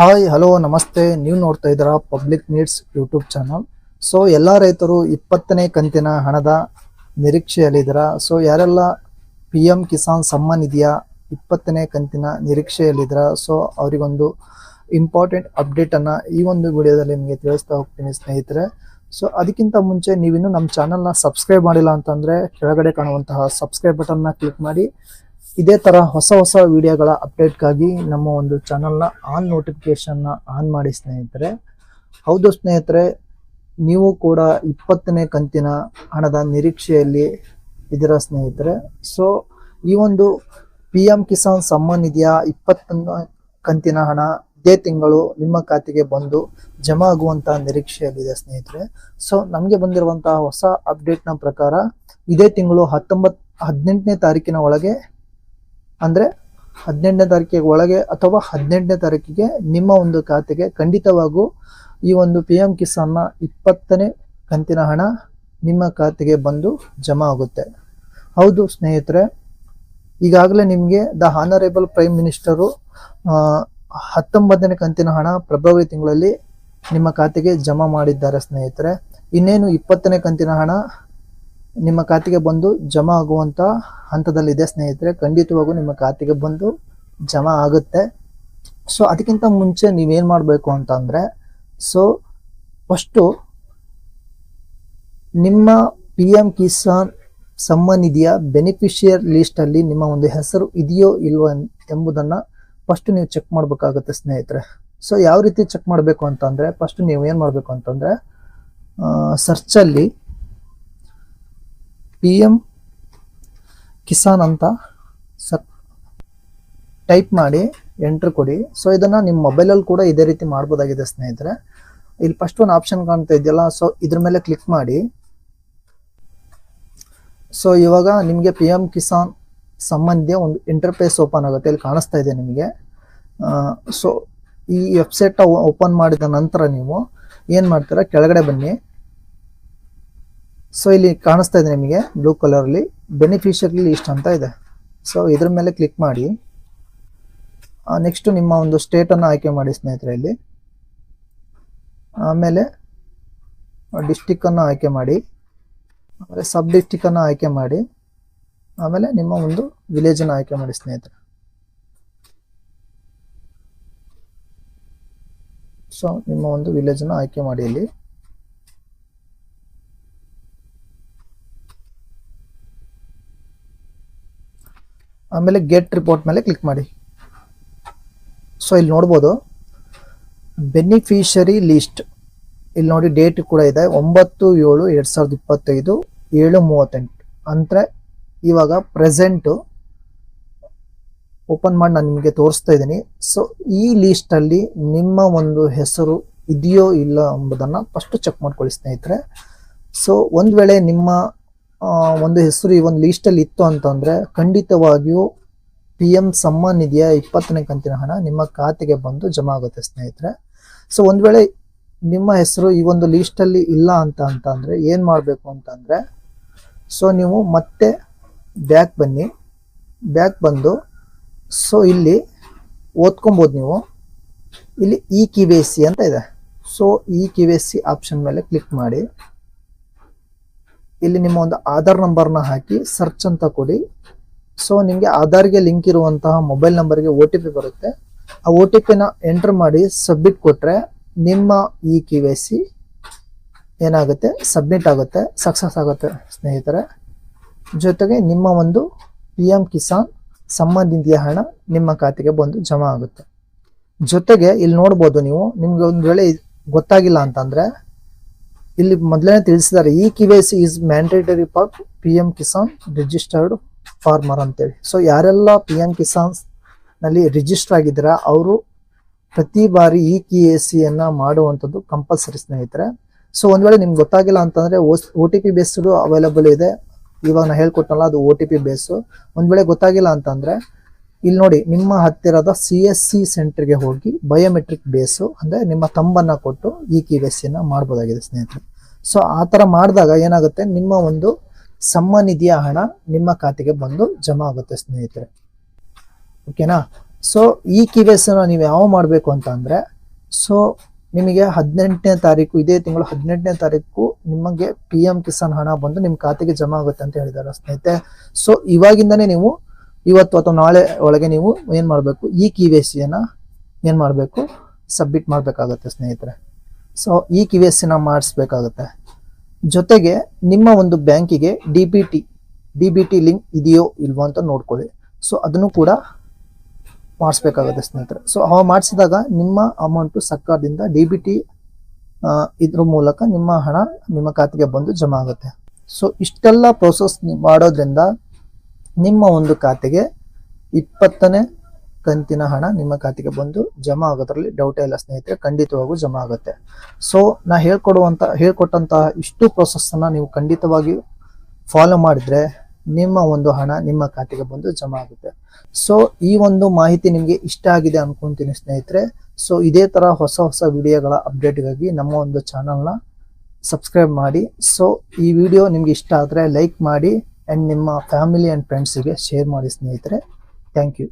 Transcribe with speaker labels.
Speaker 1: Hi hello ನಮಸ್ತೆ. ನೀವು ನೋಡ್ತಾ ಇದ್ದೀರಾ public needs YouTube channel so ಎಲ್ಲ ರೈತರು ಇಪ್ಪತ್ತನೇ ಕಂತಿನ ಹಣದ ನಿರೀಕ್ಷೆಯಲ್ಲಿದ್ದೀರಾ ಸೊ ಯಾರೆಲ್ಲ ಪಿ ಎಂ ಕಿಸಾನ್ ಸಮ್ಮಾನ್ ಇದೆಯಾ? ಇಪ್ಪತ್ತನೇ ಕಂತಿನ ನಿರೀಕ್ಷೆಯಲ್ಲಿದ್ದೀರಾ ಸೊ ಅವರಿಗೊಂದು ಇಂಪಾರ್ಟೆಂಟ್ ಅಪ್ಡೇಟನ್ನು ಈ ಒಂದು ವಿಡಿಯೋದಲ್ಲಿ ನಿಮಗೆ ತಿಳಿಸ್ತಾ ಹೋಗ್ತೀನಿ ಸ್ನೇಹಿತರೆ. ಸೊ ಅದಕ್ಕಿಂತ ಮುಂಚೆ ನೀವಿನ್ನೂ ನಮ್ಮ ಚಾನಲ್ನ ಸಬ್ಸ್ಕ್ರೈಬ್ ಮಾಡಿಲ್ಲ ಅಂತಂದರೆ ಕೆಳಗಡೆ ಕಾಣುವಂತಹ ಸಬ್ಸ್ಕ್ರೈಬ್ ಬಟನ್ನ ಕ್ಲಿಕ್ ಮಾಡಿ. ಇದೇ ತರ ಹೊಸ ಹೊಸ ವಿಡಿಯೋಗಳ ಅಪ್ಡೇಟ್ಗಾಗಿ ನಮ್ಮ ಒಂದು ಚಾನಲ್ನ ಆನ್ ನೋಟಿಫಿಕೇಶನ್ನ ಆನ್ ಮಾಡಿ ಸ್ನೇಹಿತರೆ. ಹೌದು ಸ್ನೇಹಿತರೆ, ನೀವು ಕೂಡ ಇಪ್ಪತ್ತನೇ ಕಂತಿನ ಹಣದ ನಿರೀಕ್ಷೆಯಲ್ಲಿ ಇದರ ಸ್ನೇಹಿತರೆ. ಸೊ ಈ ಒಂದು ಪಿ ಎಂ ಕಿಸಾನ್ ಸಮ್ಮಾನ್ ನಿಧಿಯ ಇಪ್ಪತ್ತೊಂದು ಕಂತಿನ ಹಣ ಇದೇ ತಿಂಗಳು ನಿಮ್ಮ ಖಾತೆಗೆ ಬಂದು ಜಮಾ ಆಗುವಂತಹ ನಿರೀಕ್ಷೆಯಲ್ಲಿದೆ ಸ್ನೇಹಿತರೆ. ಸೊ ನಮಗೆ ಬಂದಿರುವಂತಹ ಹೊಸ ಅಪ್ಡೇಟ್ನ ಪ್ರಕಾರ ಇದೇ ತಿಂಗಳು ಹತ್ತೊಂಬತ್, ಹದಿನೆಂಟನೇ ತಾರೀಕಿನ ಒಳಗೆ ಅಂದ್ರೆ ಹದಿನೆಂಟನೇ ತಾರೀಕಿಗೆ ಒಳಗೆ ಅಥವಾ ಹದಿನೆಂಟನೇ ತಾರೀಕಿಗೆ ನಿಮ್ಮ ಒಂದು ಖಾತೆಗೆ ಖಂಡಿತವಾಗೂ ಈ ಒಂದು ಪಿ ಎಂ ಕಿಸಾನ್ನ ಇಪ್ಪತ್ತನೇ ಕಂತಿನ ಹಣ ನಿಮ್ಮ ಖಾತೆಗೆ ಬಂದು ಜಮಾ ಆಗುತ್ತೆ. ಹೌದು ಸ್ನೇಹಿತರೆ, ಈಗಾಗಲೇ ನಿಮಗೆ ದ ಹಾನರೇಬಲ್ ಪ್ರೈಮ್ ಮಿನಿಸ್ಟರು ಹತ್ತೊಂಬತ್ತನೇ ಕಂತಿನ ಹಣ ಫೆಬ್ರವರಿ ತಿಂಗಳಲ್ಲಿ ನಿಮ್ಮ ಖಾತೆಗೆ ಜಮಾ ಮಾಡಿದ್ದಾರೆ ಸ್ನೇಹಿತರೆ. ಇನ್ನೇನು ಇಪ್ಪತ್ತನೇ ಕಂತಿನ ಹಣ ನಿಮ್ಮ ಖಾತೆಗೆ ಬಂದು ಜಮಾ ಆಗುವಂತ ಹಂತದಲ್ಲಿದೆ ಸ್ನೇಹಿತರೆ, ಖಂಡಿತವಾಗೂ ನಿಮ್ಮ ಖಾತೆಗೆ ಬಂದು ಜಮಾ ಆಗುತ್ತೆ. ಸೊ ಅದಕ್ಕಿಂತ ಮುಂಚೆ ನೀವೇನು ಮಾಡಬೇಕು ಅಂತಂದರೆ ಸೊ ಫಸ್ಟು ನಿಮ್ಮ ಪಿ ಎಂ ಕಿಸಾನ್ ಸಮ್ಮಾನ್ ನಿಧಿಯ ಬೆನಿಫಿಷಿಯರ್ ಲಿಸ್ಟಲ್ಲಿ ನಿಮ್ಮ ಒಂದು ಹೆಸರು ಇದೆಯೋ ಇಲ್ವೋ ಎಂಬುದನ್ನು ಫಸ್ಟ್ ನೀವು ಚೆಕ್ ಮಾಡಬೇಕಾಗುತ್ತೆ ಸ್ನೇಹಿತರೆ. ಸೊ ಯಾವ ರೀತಿ ಚೆಕ್ ಮಾಡಬೇಕು ಅಂತಂದರೆ ಫಸ್ಟ್ ನೀವು ಏನು ಮಾಡಬೇಕು ಅಂತಂದರೆ ಸರ್ಚ್ ಅಲ್ಲಿ ಪಿ ಎಂ ಕಿಸಾನ್ ಅಂತ ಸರ್, ಟೈಪ್ ಮಾಡಿ ಎಂಟ್ರ್ ಕೊಡಿ. ಸೊ ಇದನ್ನು ನಿಮ್ಮ ಮೊಬೈಲಲ್ಲಿ ಕೂಡ ಇದೇ ರೀತಿ ಮಾಡ್ಬೋದಾಗಿದೆ ಸ್ನೇಹಿತರೆ. ಇಲ್ಲಿ ಫಸ್ಟ್ ಒಂದು ಆಪ್ಷನ್ ಕಾಣ್ತಾ ಇದೆಯಲ್ಲ ಸೊ ಇದ್ರ ಮೇಲೆ ಕ್ಲಿಕ್ ಮಾಡಿ. ಸೊ ಇವಾಗ ನಿಮಗೆ ಪಿ ಎಂ ಕಿಸಾನ್ ಸಂಬಂಧಿಯ ಒಂದು ಇಂಟರ್ಫೇಸ್ ಓಪನ್ ಆಗುತ್ತೆ. ಇಲ್ಲಿ ಕಾಣಿಸ್ತಾ ಇದೆ ನಿಮಗೆ. ಸೊ ಈ ವೆಬ್ಸೈಟ್ ಓಪನ್ ಮಾಡಿದ ನಂತರ ನೀವು ಏನು ಮಾಡ್ತೀರಾ? ಕೆಳಗಡೆ ಬನ್ನಿ. ಸೊ ಇಲ್ಲಿ ಕಾಣಿಸ್ತಾ ಇದೆ ನಿಮಗೆ ಬ್ಲೂ ಕಲರಲ್ಲಿ ಅಲ್ಲಿ ಬೆನಿಫಿಷಿಯರಿ ಲಿಸ್ಟ್ ಅಂತ ಇದೆ. ಸೊ ಇದ್ರ ಮೇಲೆ ಕ್ಲಿಕ್ ಮಾಡಿ. ನೆಕ್ಸ್ಟ್ ನಿಮ್ಮ ಒಂದು ಸ್ಟೇಟನ್ನು ಆಯ್ಕೆ ಮಾಡಿ ಸ್ನೇಹಿತರೆ ಇಲ್ಲಿ. ಆಮೇಲೆ ಡಿಸ್ಟಿಕ್ಕನ್ನು ಆಯ್ಕೆ ಮಾಡಿ. ಆಮೇಲೆ ಸಬ್ ಡಿಸ್ಟಿಕ್ಕನ್ನು ಆಯ್ಕೆ ಮಾಡಿ. ಆಮೇಲೆ ನಿಮ್ಮ ಒಂದು ವಿಲೇಜನ್ನು ಆಯ್ಕೆ ಮಾಡಿ ಸ್ನೇಹಿತರೆ. ಸೊ ನಿಮ್ಮ ಒಂದು ವಿಲೇಜನ್ನು ಆಯ್ಕೆ ಮಾಡಿ ಇಲ್ಲಿ. ಆಮೇಲೆ ಗೆಟ್ ರಿಪೋರ್ಟ್ ಮೇಲೆ ಕ್ಲಿಕ್ ಮಾಡಿ. ಸೊ ಇಲ್ಲಿ ನೋಡ್ಬೋದು ಬೆನಿಫಿಷರಿ ಲಿಸ್ಟ್ ಇಲ್ಲಿ ನೋಡಿ ಡೇಟ್ ಕೂಡ ಇದೆ, ಒಂಬತ್ತು ಏಳು ಎರಡ್ ಸಾವಿರದ ಇಪ್ಪತ್ತೈದು, ಏಳು ಮೂವತ್ತೆಂಟು. ಅಂದರೆ ಇವಾಗ ಪ್ರೆಸೆಂಟು ಓಪನ್ ಮಾಡಿ ನಾನು ನಿಮಗೆ ತೋರಿಸ್ತಾ ಇದ್ದೀನಿ. ಸೊ ಈ ಲೀಸ್ಟಲ್ಲಿ ನಿಮ್ಮ ಒಂದು ಹೆಸರು ಇದೆಯೋ ಇಲ್ಲ ಎಂಬುದನ್ನು ಫಸ್ಟ್ ಚೆಕ್ ಮಾಡ್ಕೊಳ್ಳಿ, ಸ್ನೇಹಿತರೆ. ಸೊ ಒಂದು ವೇಳೆ ನಿಮ್ಮ ಒಂದು ಹೆಸರು ಈ ಒಂದು ಲೀಸ್ಟಲ್ಲಿ ಇತ್ತು ಅಂತಂದರೆ ಖಂಡಿತವಾಗಿಯೂ ಪಿ ಎಂ ಸಮ್ಮಾನ್ ನಿಧಿಯ ಇಪ್ಪತ್ತನೇ ಕಂತಿನ ಹಣ ನಿಮ್ಮ ಖಾತೆಗೆ ಬಂದು ಜಮಾ ಆಗುತ್ತೆ ಸ್ನೇಹಿತರೆ. ಸೊ ಒಂದು ವೇಳೆ ನಿಮ್ಮ ಹೆಸರು ಈ ಒಂದು ಲಿಸ್ಟ್ ಅಲ್ಲಿ ಇಲ್ಲ ಅಂತ ಅಂತಂದರೆ ಏನು ಮಾಡಬೇಕು ಅಂತಂದರೆ ಸೊ ನೀವು ಮತ್ತೆ ಬ್ಯಾಕ್ ಬನ್ನಿ. ಬ್ಯಾಕ್ ಬಂದು ಸೊ ಇಲ್ಲಿ ಓದ್ಕೊಬೋದು ನೀವು. ಇಲ್ಲಿ ಇ ಕೆ ಸಿ ಅಂತ ಇದೆ. So E K C option ಮೇಲೆ ಕ್ಲಿಕ್ ಮಾಡಿ. ಇಲ್ಲಿ ನಿಮ್ಮ ಒಂದು ಆಧಾರ್ ನಂಬರ್ನ ಹಾಕಿ ಸರ್ಚ್ ಅಂತ ಕೊಡಿ. ಸೊ ನಿಮಗೆ ಆಧಾರ್ಗೆ ಲಿಂಕ್ ಇರುವಂತಹ ಮೊಬೈಲ್ ನಂಬರ್ಗೆ ಒ ಟಿ ಪಿ ಬರುತ್ತೆ. ಆ ಒ ಟಿ ಪಿನ ಎಂಟರ್ ಮಾಡಿ ಸಬ್ಮಿಟ್ ಕೊಟ್ಟರೆ ನಿಮ್ಮ ಇ ಕೆ ವೈ ಸಿ ಏನಾಗುತ್ತೆ? ಸಬ್ಮಿಟ್ ಆಗುತ್ತೆ ಸಕ್ಸಸ್ ಆಗುತ್ತೆ ಸ್ನೇಹಿತರೆ. ಜೊತೆಗೆ ನಿಮ್ಮ ಒಂದು ಪಿ ಎಂ ಕಿಸಾನ್ ಸಮ್ಮಾನ್ ಹಣ ನಿಮ್ಮ ಖಾತೆಗೆ ಬಂದು ಜಮಾ ಆಗುತ್ತೆ. ಜೊತೆಗೆ ಇಲ್ಲಿ ನೋಡ್ಬೋದು ನೀವು, ನಿಮ್ಗೆ ಒಂದ್ ವೇಳೆ ಗೊತ್ತಾಗಿಲ್ಲ ಅಂತಂದ್ರೆ ಇಲ್ಲಿ ಮೊದಲನೇ ತಿಳಿಸಿದ್ದಾರೆ, ಈ K Y C is mandatory for P M Kisan registered farmer ಅಂತೇಳಿ. ಸೊ ಯಾರೆಲ್ಲ ಪಿ ಎಂ ಕಿಸಾನ್ನಲ್ಲಿ ರಿಜಿಸ್ಟರ್ ಆಗಿದ್ದೀರಾ, ಅವರು ಪ್ರತಿ ಬಾರಿ ಈ ಕೆ ಎ ಸಿ ಅನ್ನ ಮಾಡುವಂಥದ್ದು ಕಂಪಲ್ಸರಿ ಸ್ನೇಹಿತರೆ. ಸೊ ಒಂದ್ ವೇಳೆ ನಿಮ್ಗೆ ಗೊತ್ತಾಗಿಲ್ಲ ಅಂತಂದ್ರೆ O T P based available ಇದೆ. ಇವಾಗ ನಾ ಹೇಳ್ಕೊಟ್ಟಲ್ಲ ಅದು ಓ ಟಿ ಪಿ ಬೇಸು ಒಂದ್ ವೇಳೆ ಗೊತ್ತಾಗಿಲ್ಲ ಅಂತಂದ್ರೆ ಇಲ್ಲಿ ನೋಡಿ, ನಿಮ್ಮ ಹತ್ತಿರದ ಸಿ ಎಸ್ ಸಿ ಸೆಂಟರ್ಗೆ ಹೋಗಿ ಬಯೋಮೆಟ್ರಿಕ್ ಬೇಸು ಅಂದರೆ ನಿಮ್ಮ ತಂಬನ್ನು ಕೊಟ್ಟು ಈ ಕೆ ವೈ ಸಿನ ಮಾಡ್ಬೋದಾಗಿದೆ ಸ್ನೇಹಿತರೆ. ಸೊ ಆ ಥರ ಮಾಡಿದಾಗ ಏನಾಗುತ್ತೆ? ನಿಮ್ಮ ಒಂದು ಸಮ್ಮನಿಧಿಯ ನಿಧಿಯ ಹಣ ನಿಮ್ಮ ಖಾತೆಗೆ ಬಂದು ಜಮಾ ಆಗುತ್ತೆ ಸ್ನೇಹಿತರೆ. ಓಕೆನಾ ಸೊ ಈ ಕೆ ವೈ ನೀವು ಯಾವ ಮಾಡಬೇಕು ಅಂತ ಅಂದರೆ ಸೊ ನಿಮಗೆ ಹದಿನೆಂಟನೇ ತಾರೀಕು, ಇದೇ ತಿಂಗಳು ಹದಿನೆಂಟನೇ ತಾರೀಕು ನಿಮಗೆ ಪಿ ಎಂ ಕಿಸಾನ್ ಹಣ ಬಂದು ನಿಮ್ಮ ಖಾತೆಗೆ ಜಮಾ ಆಗುತ್ತೆ ಅಂತ ಹೇಳಿದ್ದಾರೆ ಸ್ನೇಹಿತರೆ. ಸೊ ಇವಾಗಿಂದನೇ ನೀವು ಇವತ್ತು ಅಥವಾ ನಾಳೆ ಒಳಗೆ ನೀವು ಏನು ಮಾಡಬೇಕು? ಈ ಕೆ ಎಸ್ ಸಿಯನ್ನು ಏನು ಮಾಡಬೇಕು? ಸಬ್ಮಿಟ್ ಮಾಡಬೇಕಾಗುತ್ತೆ ಸ್ನೇಹಿತರೆ. ಸೊ ಈ ಕೆ ಎಸ್ ಸಿನ ಮಾಡಿಸ್ಬೇಕಾಗುತ್ತೆ. ಜೊತೆಗೆ ನಿಮ್ಮ ಒಂದು ಬ್ಯಾಂಕಿಗೆ D B T, D B T link ಇದೆಯೋ ಇಲ್ವೋ ಅಂತ ನೋಡ್ಕೊಳ್ಳಿ. ಸೊ ಅದನ್ನು ಕೂಡ ಮಾಡಿಸ್ಬೇಕಾಗುತ್ತೆ ಸ್ನೇಹಿತರೆ. ಸೊ ಅವ ಮಾಡಿಸಿದಾಗ ನಿಮ್ಮ ಅಮೌಂಟು ಸರ್ಕಾರದಿಂದ ಡಿ ಬಿ ಟಿ ಇದ್ರ ಮೂಲಕ ನಿಮ್ಮ ಹಣ ನಿಮ್ಮ ಖಾತೆಗೆ ಬಂದು ಜಮಾ ಆಗುತ್ತೆ. ಸೊ ಇಷ್ಟೆಲ್ಲ ಪ್ರೋಸೆಸ್ ಮಾಡೋದ್ರಿಂದ ನಿಮ್ಮ ಒಂದು ಖಾತೆಗೆ ಇಪ್ಪತ್ತನೇ ಕಂತಿನ ಹಣ ನಿಮ್ಮ ಖಾತೆಗೆ ಬಂದು ಜಮಾ ಆಗೋದ್ರಲ್ಲಿ ಡೌಟ್ ಇಲ್ಲ ಸ್ನೇಹಿತರೆ, ಖಂಡಿತವಾಗೂ ಜಮಾ ಆಗುತ್ತೆ. ಸೊ ನಾ ಹೇಳ್ಕೊಡುವಂತ ಹೇಳ್ಕೊಟ್ಟಂತಹ ಇಷ್ಟು ಅನ್ನ ನೀವು ಖಂಡಿತವಾಗಿಯೂ ಫಾಲೋ ಮಾಡಿದ್ರೆ ನಿಮ್ಮ ಒಂದು ಹಣ ನಿಮ್ಮ ಖಾತೆಗೆ ಬಂದು ಜಮಾ ಆಗುತ್ತೆ. ಸೊ ಈ ಒಂದು ಮಾಹಿತಿ ನಿಮಗೆ ಇಷ್ಟ ಆಗಿದೆ ಅನ್ಕೊಂತೀನಿ ಸ್ನೇಹಿತರೆ. ಸೊ ಇದೇ ತರ ಹೊಸ ಹೊಸ ವಿಡಿಯೋಗಳ ಅಪ್ಡೇಟ್ಗಾಗಿ ನಮ್ಮ ಒಂದು ಚಾನಲ್ನ ಸಬ್ಸ್ಕ್ರೈಬ್ ಮಾಡಿ. ಸೊ ಈ ವಿಡಿಯೋ ನಿಮ್ಗೆ ಇಷ್ಟ ಆದರೆ ಲೈಕ್ ಮಾಡಿ. ಆ್ಯಂಡ್ ನಿಮ್ಮ ಫ್ಯಾಮಿಲಿ ಆ್ಯಂಡ್ ಫ್ರೆಂಡ್ಸಿಗೆ ಶೇರ್ ಮಾಡಿ ಸ್ನೇಹಿತರೆ ಥ್ಯಾಂಕ್ ಯು